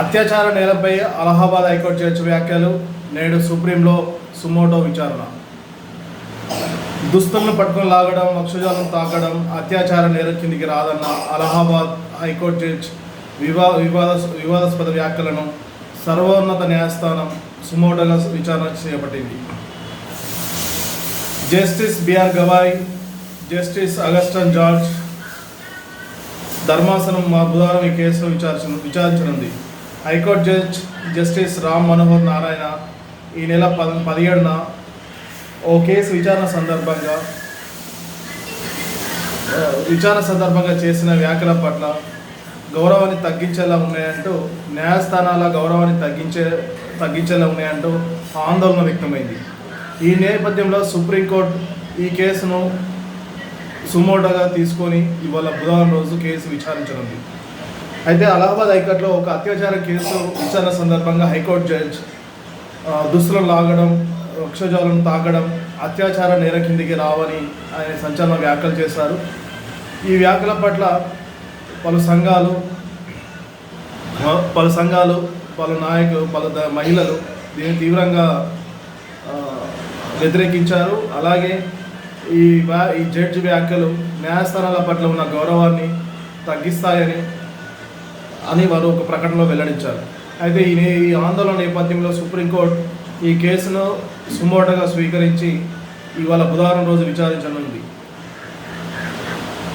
అత్యాచార నేలపై Allahabad high court judge వ్యాఖ్యలు నేడు సుప్రీంలో సుమోటో విచారణ. దుస్తులను పట్టుకొని లాగడం వక్షజాలను తాకడం అత్యాచార నేరం కిందికి రాదన్న అలహాబాద్ హైకోర్టు జడ్జ్ వివా వివాద వివాదాస్పద వ్యాఖ్యలను సర్వోన్నత న్యాయస్థానం సుమోటోగా విచారణ చేపట్టింది justice B R Gavai justice Augustine George ధర్మాసనం మా బుధవారం ఈ కేసును విచారించ విచారించనుంది. High court judge justice Ram Manohar Narayana ఈ నెల పద పదిహేడున ఓ కేసు విచారణ సందర్భంగా విచారణ సందర్భంగా చేసిన వ్యాఖ్యల పట్ల గౌరవాన్ని తగ్గించేలా ఉన్నాయంటూ న్యాయస్థానాల గౌరవాన్ని తగ్గించే తగ్గించేలా ఉన్నాయంటూ ఆందోళన వ్యక్తమైంది. ఈ నేపథ్యంలో సుప్రీంకోర్టు ఈ కేసును సుమోటోగా తీసుకొని ఇవాళ బుధవారం రోజు కేసు విచారించనుంది. అయితే అలహాబాద్ హైకోర్టులో ఒక అత్యాచార కేసు విచారణ సందర్భంగా హైకోర్టు జడ్జ్ దుస్తులను లాగడం వృక్షజాలను తాకడం అత్యాచార నేర కిందికి రావని ఆయన సంచలన వ్యాఖ్యలు చేశారు. ఈ వ్యాఖ్యల పట్ల పలు సంఘాలు పలు సంఘాలు పలు నాయకులు పలు ద- మహిళలు దీన్ని తీవ్రంగా వ్యతిరేకించారు. అలాగే ఈ వ్యా ఈ జడ్జి వ్యాఖ్యలు న్యాయస్థానాల పట్ల ఉన్న గౌరవాన్ని తగ్గిస్తాయని అని వారు ఒక ప్రకటనలో వెల్లడించారు. అయితే ఈ ఈ ఆందోళన నేపథ్యంలో సుప్రీంకోర్టు ఈ కేసును సుమోటగా స్వీకరించి ఇవాళ బుధవారం రోజు విచారించనుంది.